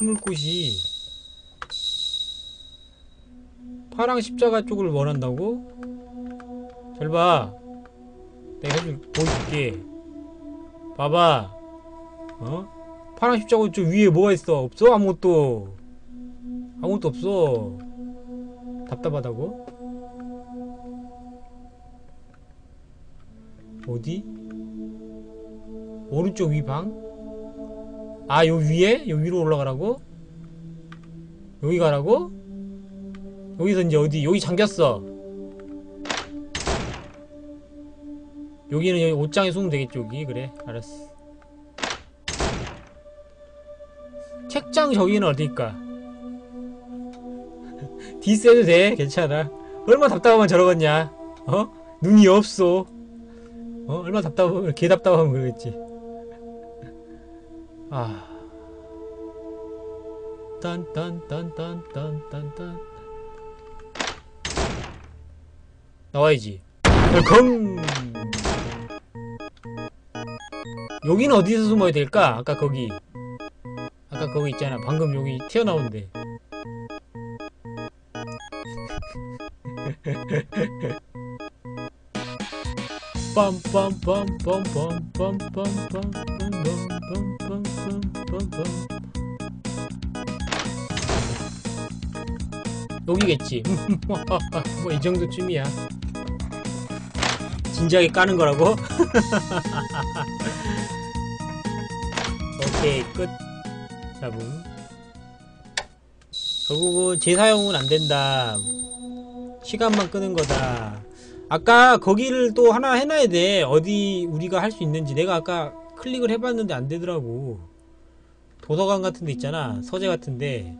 물꽃이 파랑 십자가 쪽을 원한다고? 잘 봐. 내가 해줄, 보여줄게. 봐봐. 어? 파랑 십자가 저 위에 뭐가 있어? 없어? 아무것도. 아무것도 없어. 답답하다고? 어디? 오른쪽 위 방? 아, 요 위에? 요 위로 올라가라고? 여기 가라고? 여기서 이제 어디? 여기 잠겼어. 여기는 여기 옷장에 숨으면 되겠지, 여기. 그래, 알았어. 책장 저기는 어딜까? 디스해도 돼, 괜찮아. 얼마나 답답하면 저러겠냐? 어? 눈이 없어. 어? 얼마나 답답하면, 개 답답하면 그러겠지. 아. 딴딴딴딴딴딴딴. 나와야지. 콩 여기는 어디서 숨어야 될까? 아까 거기. 아까 거기 있잖아. 방금 여기 튀어나온데. 빰빰빰빰빰빰빰빰빰빰빰빰빰빰빰빰 여기겠지. 뭐 이 정도쯤이야. 진지하게 까는 거라고? 오케이 끝. 잡음 결국은 재사용은 안 된다. 시간만 끄는 거다. 아까 거기를 또 하나 해놔야 돼. 어디 우리가 할 수 있는지. 내가 아까 클릭을 해봤는데 안 되더라고. 도서관 같은 데 있잖아. 서재 같은데.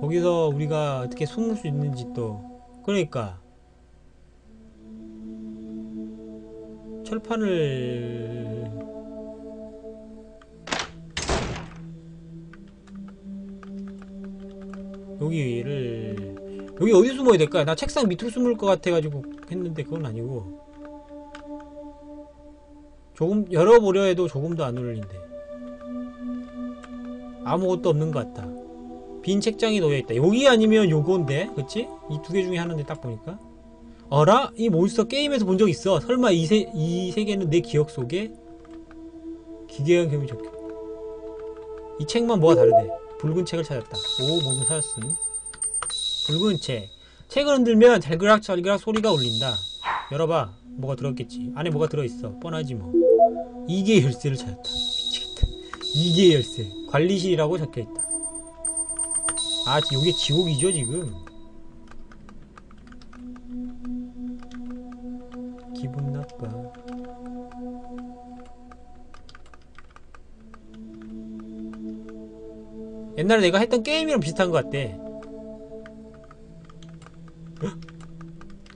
거기서 우리가 어떻게 숨을 수 있는지 또. 그러니까. 철판을 여기를 여기 어디 숨어야 될까? 나 책상 밑으로 숨을 것 같아가지고 했는데 그건 아니고 조금 열어보려 해도 조금도 안 어울린대. 아무것도 없는 것 같다. 빈 책장이 놓여있다. 여기 아니면 요건데 그치? 이 두 개 중에 하나인데 딱 보니까. 어라? 이 몬스터 게임에서 본 적 있어. 설마 이, 세, 이 세계는 내 기억 속에? 기괴한 괴물 적혀? 이 책만 뭐가 다르대? 붉은 책을 찾았다. 오 뭔가 찾았음. 붉은 책. 책을 흔들면 잘그락잘그락 소리가 울린다. 열어봐 뭐가 들었겠지. 안에 뭐가 들어있어. 뻔하지 뭐. 이게 열쇠를 찾았다. 미치겠다. 이게 열쇠. 관리실이라고 적혀있다. 아 이게 지옥이죠 지금? 기분 나빠. 옛날에 내가 했던 게임이랑 비슷한 것 같대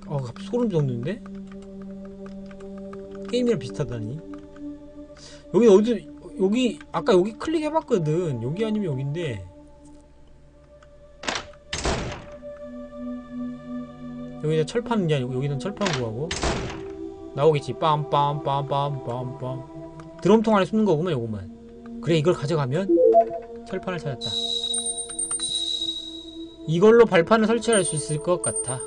어 갑자기 소름 돋는데? 게임이랑 비슷하다니. 여기 어디 여기 아까 여기 클릭해봤거든. 여기 아니면 여긴데. 여기는 철판 이제 여기는 철판 구하고. 나오겠지. 빰빰빰빰빰빰. 드럼통 안에 숨는 거구만 요거만. 그래 이걸 가져가면 철판을 찾았다. 이걸로 발판을 설치할 수 있을 것 같아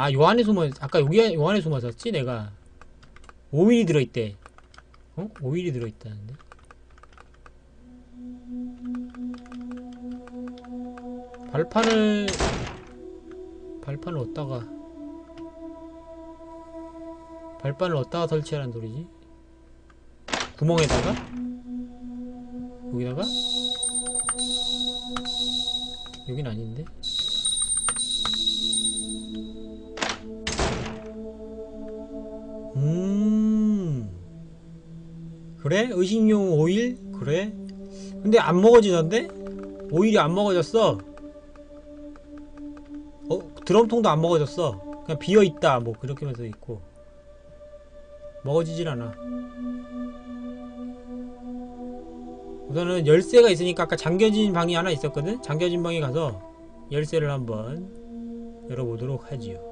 아요 안에 숨어 아까 여기 요 안에 숨어졌지 내가 5mm 들어있대 어? 5mm 들어있다는데 발판을 발판을 어디다가 발판을 어디다가 설치하라는 소리지? 구멍에다가? 여기다가? 여긴 아닌데? 음 그래? 의식용 오일? 그래? 근데 안 먹어지던데? 오일이 안 먹어졌어 어? 드럼통도 안 먹어졌어 그냥 비어있다 뭐 그렇게 면서 있고 먹어지질 않아 우선은 열쇠가 있으니까 아까 잠겨진 방이 하나 있었거든? 잠겨진 방에 가서 열쇠를 한번 열어보도록 하지요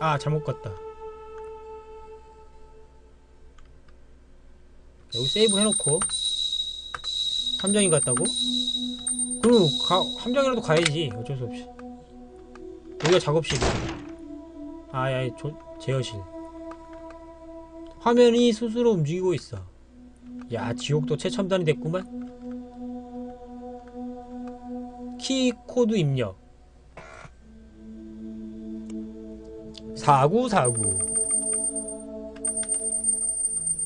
아 잘못 갔다. 여기 세이브 해놓고 함정이 갔다고? 그럼 가, 함정이라도 가야지. 어쩔 수 없이. 여기가 작업실이야. 아야 제어실. 화면이 스스로 움직이고 있어. 야 지옥도 최첨단이 됐구만. 키 코드 입력 4949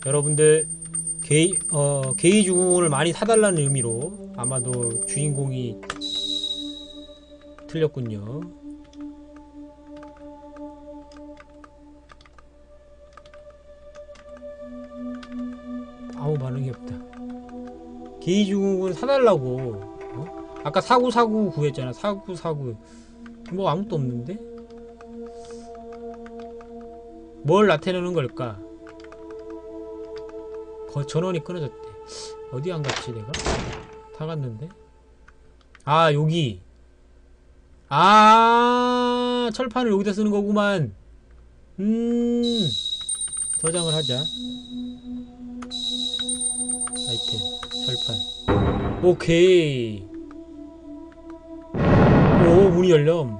여러분들 게이, 어, 게이 주문을 많이 사달라는 의미로 아마도 주인공이 틀렸군요. 아무 반응이 없다. 게이 주문을 사달라고 어? 아까 사구사구 구했잖아. 사구사구. 뭐 아무것도 없는데? 뭘 나타내는 걸까? 거, 전원이 끊어졌대. 어디 안 갔지, 내가? 다 갔는데? 아, 여기. 아, 철판을 여기다 쓰는 거구만. 음, 저장을 하자. 아이템, 철판. 오케이. 오, 문이 열렴.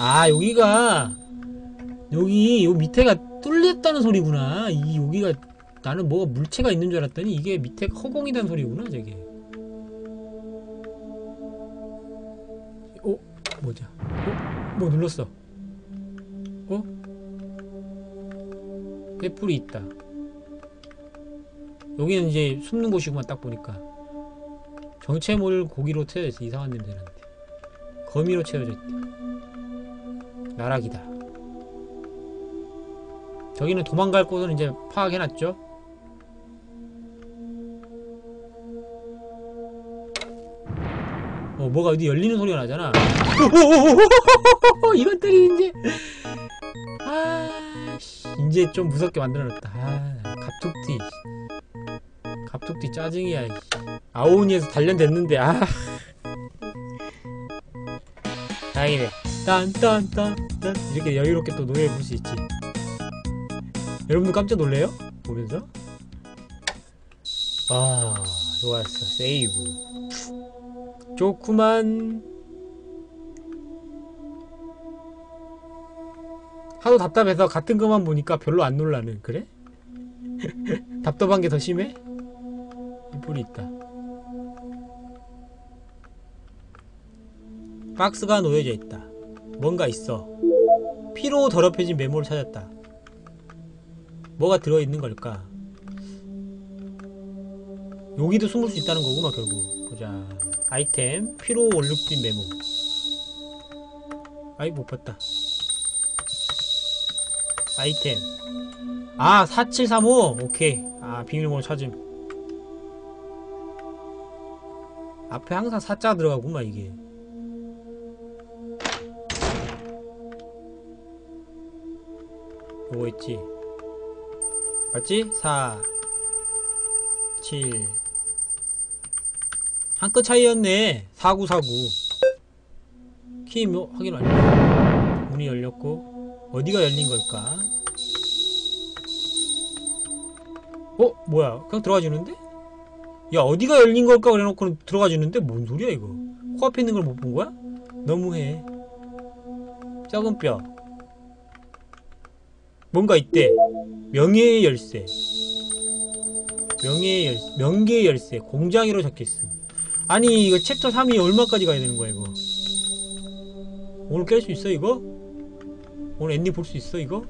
아 여기가 여기 요 밑에가 뚫렸다는 소리구나. 이 여기가 나는 뭐가 물체가 있는 줄 알았더니 이게 밑에가 허공이란 소리구나 저게. 어? 뭐자 어? 뭐 눌렀어? 어? 애플이 있다. 여기는 이제 숨는 곳이구만 딱 보니까. 정체모를 고기로 채워졌어. 이상한 냄새 나는데. 거미로 채워져 있대 나락이다. 저기는 도망갈 곳은 이제 파악해놨죠? 어, 뭐가 어디 열리는 소리가 나잖아. 때리 이제. 아, 이제 좀 무섭게 만들어놨다. 아, 갑툭튀. 갑툭튀 짜증이야. 아오니에서 단련됐는데, 아. 다행이네. 딴딴딴 딴. 이렇게 여유롭게 또 노래 부를 수 있지. 여러분들 깜짝 놀래요? 보면서? 아 좋았어. 세이브. 좋구만. 하도 답답해서 같은 것만 보니까 별로 안 놀라는 그래? 답답한 게 더 심해? 이뿔이 있다. 박스가 놓여져 있다 뭔가 있어. 피로 더럽혀진 메모를 찾았다. 뭐가 들어있는 걸까? 여기도 숨을 수 있다는 거구나 결국. 보자. 아이템 피로 올룩진 메모. 아이 못 봤다. 아이템. 아 4735. 오케이. 아 비밀번호 찾음. 앞에 항상 사자 들어가구만 이게. 요거 있지 맞지? 4 7 한 끗 차이였네 4949 키 뭐, 확인 완료 문이 열렸고 어디가 열린 걸까? 어? 뭐야 그냥 들어가주는데? 야 어디가 열린 걸까 그래놓고 들어가주는데 뭔 소리야 이거 코앞에 있는 걸 못 본 거야? 너무해 작은 뼈 뭔가 있대. 명예의 열쇠. 명예의 열쇠. 명계의 열쇠. 공장이로 적혀있음. 아니, 이거 챕터 3이 얼마까지 가야 되는 거야, 이거? 오늘 깰 수 있어, 이거? 오늘 엔딩 볼 수 있어, 이거?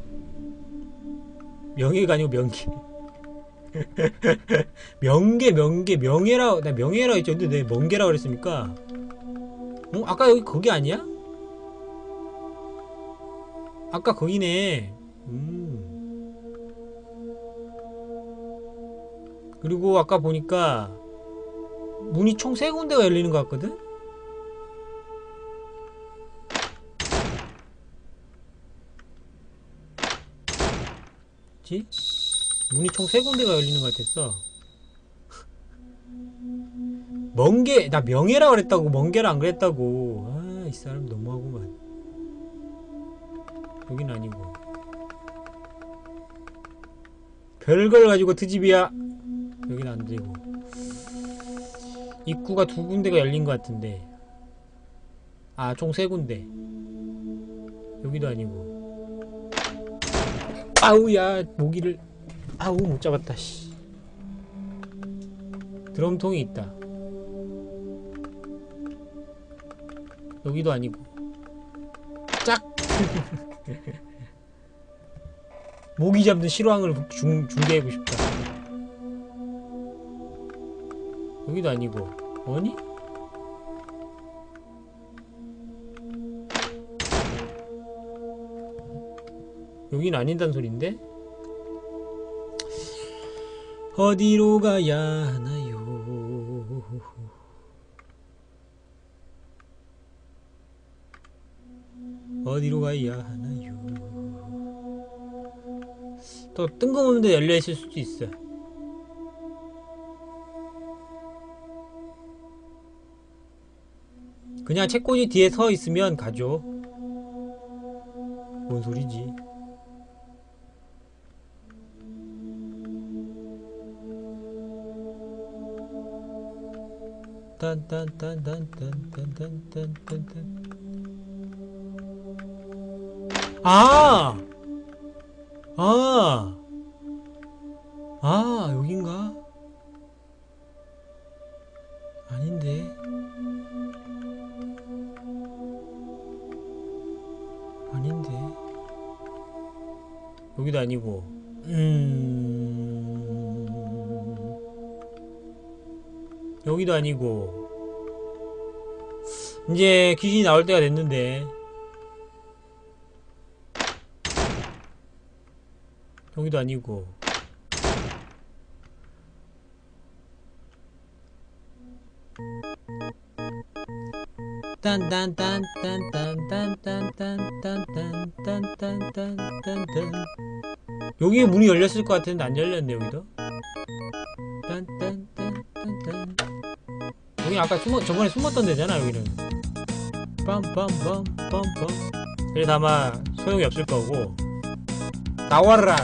명예가 아니고 명계. 명계, 명계, 명예라, 나 명예라 했죠. 근데 내 명계라 그랬습니까? 어? 아까 여기 거기 아니야? 아까 거기네. 음. 그리고 아까 보니까 문이 총 세 군데가 열리는 것 같거든? 지? 문이 총 세 군데가 열리는 것 같았어. 멍게, 나 명예라 그랬다고, 멍게라 안 그랬다고. 아, 이 사람 너무하구만. 여긴 아니고 별걸 가지고 트집이야. 여긴 안되고. 입구가 두 군데가 열린 것 같은데. 아 총 세 군데. 여기도 아니고. 아우야 모기를. 아우 못 잡았다 씨. 드럼통이 있다. 여기도 아니고. 짝 모기 잡는 실황을 중, 중계하고 싶다 여기도 아니고 뭐니? 여긴 아닌단 소린데? 어디로 가야 하나요? 어디로 가야 또 뜬금없는 데 열려 있을 수도 있어. 그냥 책꽂이 뒤에 서 있으면 가죠. 뭔 소리지? 딴딴딴딴딴딴딴딴딴 아! 아! 아, 여긴가? 아닌데. 아닌데. 여기도 아니고. 음. 여기도 아니고. 이제 귀신이 나올 때가 됐는데. 여기도 아니고. 딴딴딴딴딴딴딴딴딴딴딴딴딴딴딴. 여기에 문이 열렸을 것 같은데 안 열렸네 여기도? 딴딴딴딴딴. 여기 아까 숨어 저번에 숨었던 데잖아 여기는. 빰빰빰빰빰. 그래서 아마 소용이 없을 거고. 나와라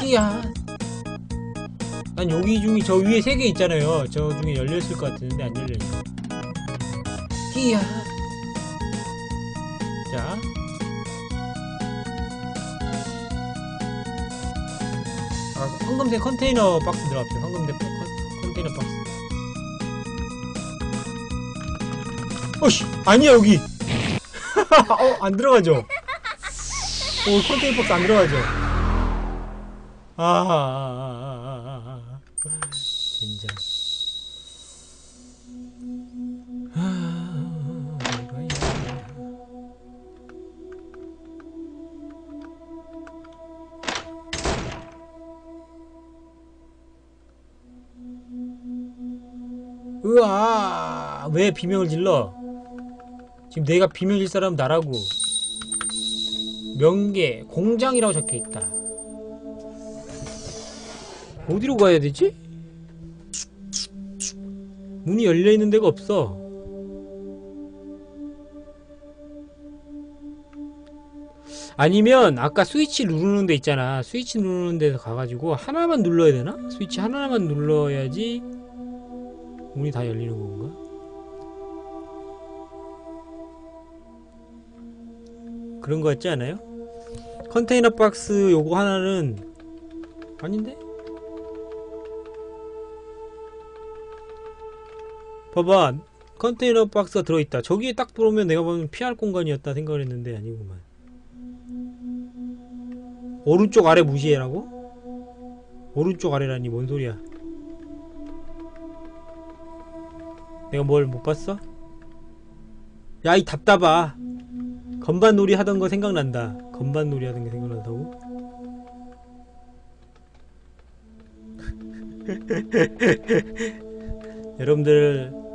끼야. 난 여기 중에 저 위에 세 개 있잖아요. 저 중에 열렸을 것 같은데 안 열려있어. 끼야. 자. 아, 황금색 컨테이너 박스 들어갑시다. 황금색 컨, 컨테이너 박스. 어씨 아니야 여기. 어, 안 들어가죠? 오 컨테이너 박스 안 들어가죠 아, 아, 아, 아, 아, 아. 진짜 아. 으아 왜 비명을 질러 지금 내가 비명 질 사람 나라고 명계 공장이라고 적혀있다 어디로 가야 되지? 문이 열려있는 데가 없어 아니면 아까 스위치 누르는 데 있잖아 스위치 누르는 데서 가가지고 하나만 눌러야 되나? 스위치 하나만 눌러야지 문이 다 열리는 건가? 그런 거 같지 않아요? 컨테이너 박스 요거 하나는 아닌데? 봐봐 컨테이너 박스가 들어있다 저기에 딱 들어오면 내가 보면 피할 공간이었다 생각을 했는데 아니구만 오른쪽 아래 무시해라고? 오른쪽 아래라니 뭔 소리야 내가 뭘 못 봤어? 야 이 답답아 건반 놀이 하던 거 생각난다 건반 놀이 하던 게 생각난다고? 여러분들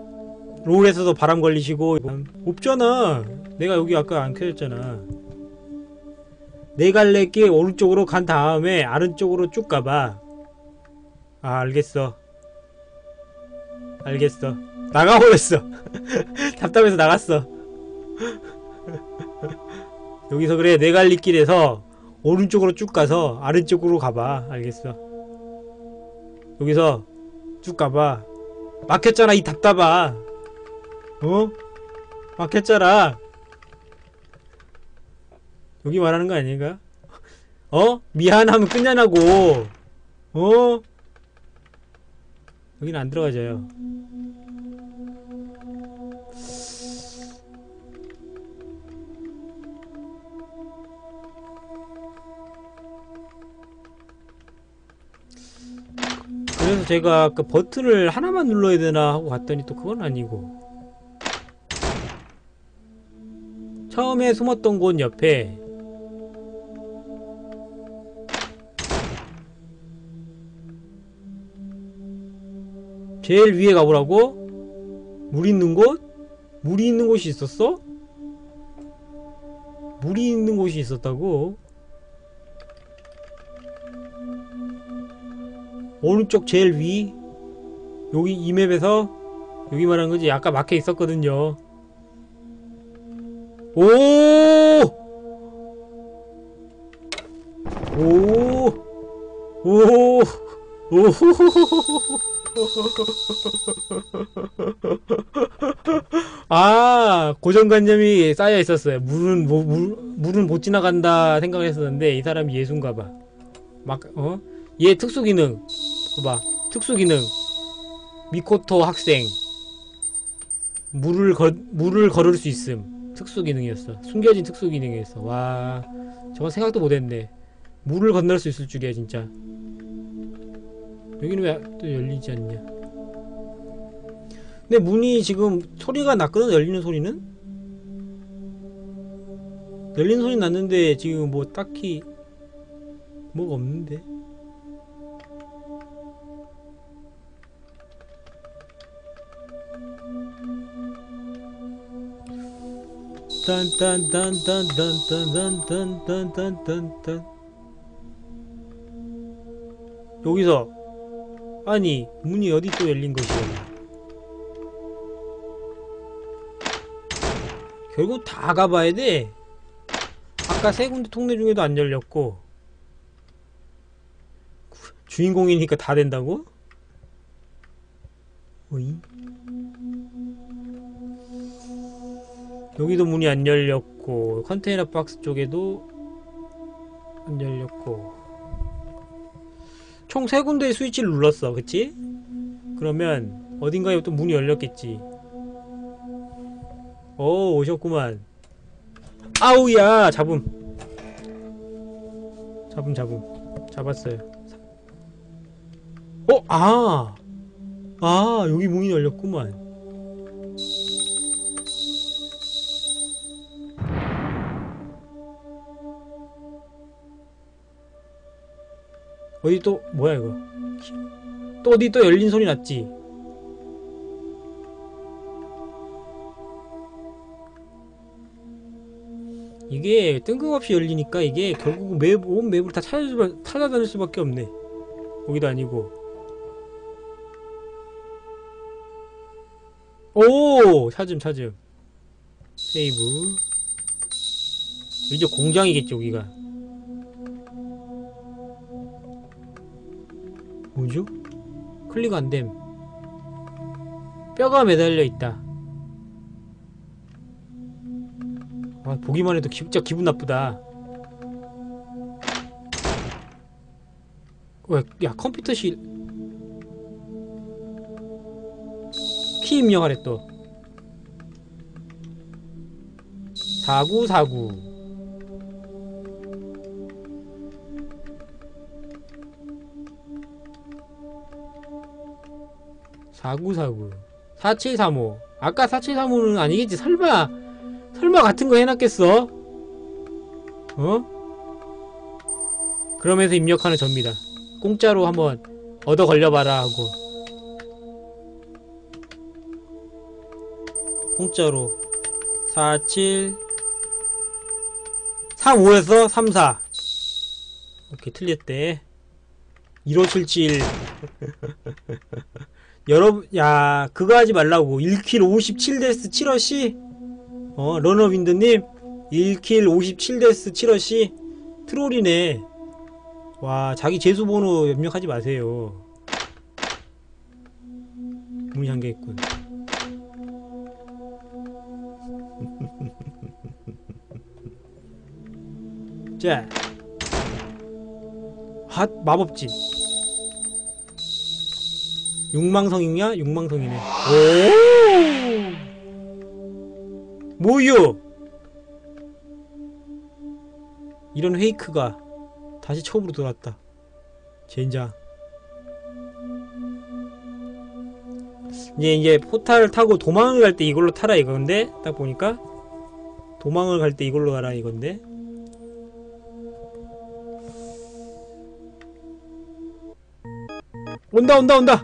롤에서도 바람 걸리시고 없잖아. 내가 여기 아까 안 켜졌잖아. 네 갈래 길 오른쪽으로 간 다음에 아래쪽으로 쭉 가봐. 아 알겠어. 알겠어. 나가버렸어. 답답해서 나갔어. 여기서 그래 네 갈리길에서 오른쪽으로 쭉 가서 아래쪽으로 가봐. 알겠어. 여기서 쭉 가봐. 막혔잖아 이 답답아 어? 막혔잖아 여기 말하는 거 아닌가? 어? 미안하면 끝나냐고 어? 여기는 안 들어가져요 그래서 제가 그 버튼을 하나만 눌러야 되나 하고 봤더니 또 그건 아니고 처음에 숨었던 곳 옆에 제일 위에 가보라고? 물 있는 곳? 물이 있는 곳이 있었어? 물이 있는 곳이 있었다고? 오른쪽 제일 위 여기 이 맵에서 여기 말하는 거지 아까 막혀 있었거든요 오! 오! 오! 오! 아 고정관념이 쌓여 있었어요. 물은 뭐, 물 물은 못 지나간다 생각을 했었는데 이 사람이 예수인가봐. 막 어? 얘 특수 기능 봐봐 특수 기능 미코토 학생 물을 거 물을 걸을 수 있음 특수 기능이었어. 숨겨진 특수 기능이었어. 와 저건 생각도 못했네. 물을 건널 수 있을 줄이야 진짜. 여기는 왜 또 열리지 않냐? 근데 문이 지금 소리가 났거든 열리는 소리는 열리는 소리 났는데 지금 뭐 딱히 뭐가 없는데 딴딴딴딴딴딴딴딴딴딴딴 여기서 아니 문이 어디 또 열린 것이야 결국 다 가봐야 돼 아까 세 군데 통로 중에도 안 열렸고 주인공이니까 다 된다고? 어이? 여기도 문이 안 열렸고 컨테이너 박스 쪽에도 안 열렸고 총 세 군데의 스위치를 눌렀어 그치? 그러면 어딘가에 또 문이 열렸겠지 오 오셨구만 아우야 잡음 잡음 잡음 잡았어요 어? 아! 아 여기 문이 열렸구만 어디 또 뭐야 이거? 또 어디 또 열린 소리 났지? 이게 뜬금없이 열리니까 이게 결국 맵, 온 맵을 다 찾아, 찾아다닐 수밖에 없네. 거기도 아니고. 오! 찾음 찾음 세이브. 이제 공장이겠지 여기가 뭐죠? 클릭 안됨 뼈가 매달려 있다 아, 보기만 해도 기, 진짜 기분 나쁘다. 왜, 야, 컴퓨터실. 키 입력하래 또. 4949. 사구사구. 사칠삼오. 아까 사칠삼오는 아니겠지? 설마 설마 같은 거 해놨겠어? 어? 그러면서 입력하는 접니다. 공짜로 한번 얻어 걸려봐라 하고. 공짜로. 47 35에서 34 오케이 틀렸대. 1577 여러분 야 그거 하지 말라고. 1킬 57데스 7어시 어, 러너윈드님, 1킬 57데스 7어시 트롤이네. 와 자기 재수번호 입력하지 마세요. 잠겨있군. 자 핫 마법진 욕망성이냐? 욕망성이네. 오! 뭐요 이런 페이크가 다시 처음으로 돌아왔다. 젠장. 이제 이제 포탈 타고 도망을 갈 때 이걸로 타라 이건데 딱 보니까 도망을 갈 때 이걸로 가라 이건데. 온다 온다 온다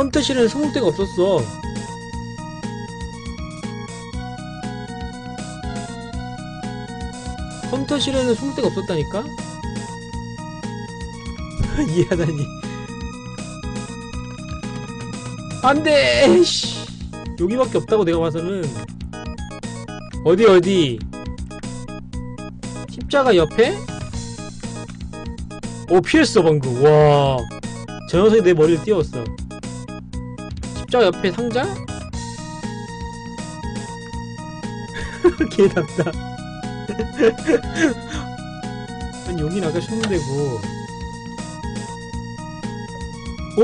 방금 컴퓨터실에는 스무 대가 없었어. 컴퓨터실에는 스무 대가 없었다니까? 이해하다니 안돼 씨. 여기밖에 없다고 내가 봐서는. 어디 어디? 십자가 옆에? 오 피했어 방금. 와저 녀석이 내 머리를 띄웠어 십자가 옆에 상자? 개답다. 아니 여긴 아까 숨는데고.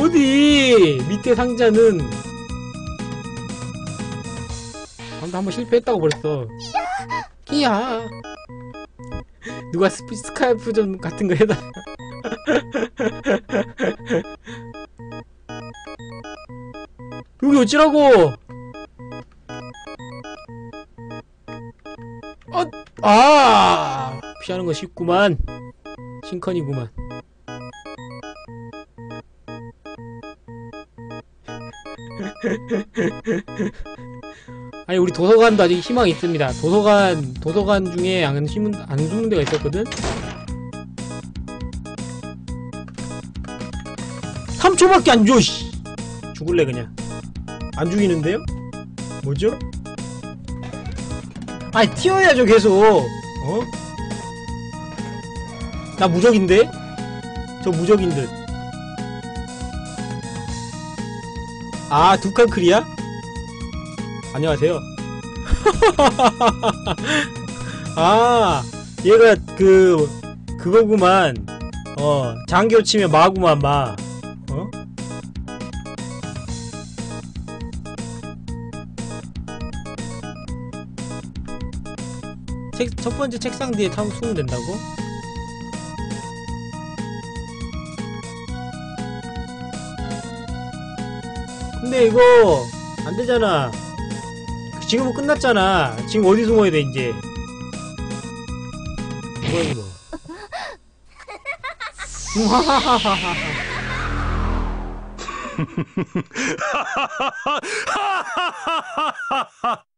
어디? 밑에 상자는. 방금 한번 실패했다고 벌써 끼야! 누가 스피, 스카이프 좀 같은 거 해다 여기 어찌라고 어, 아 피하는 거 쉽구만 싱컨이구만 아니 우리 도서관도 아직 희망이 있습니다. 도서관 도서관 중에 안 숨은 안 숨는 데가 있었거든. 3초밖에 안 줘. 씨. 죽을래 그냥. 안 죽이는데요? 뭐죠? 아니 튀어야죠 계속. 어? 나 무적인데? 저 무적인 듯. 아, 두칸 클이야? 안녕하세요. 아, 얘가 그, 그거구만. 어, 장교 치면 마구만, 마. 책, 첫 번째 책상 뒤에 타면 숨으면 된다고? 근데 이거 안 되잖아. 지금은 끝났잖아. 지금 어디 숨어야 돼 이제? 뭐야 이거?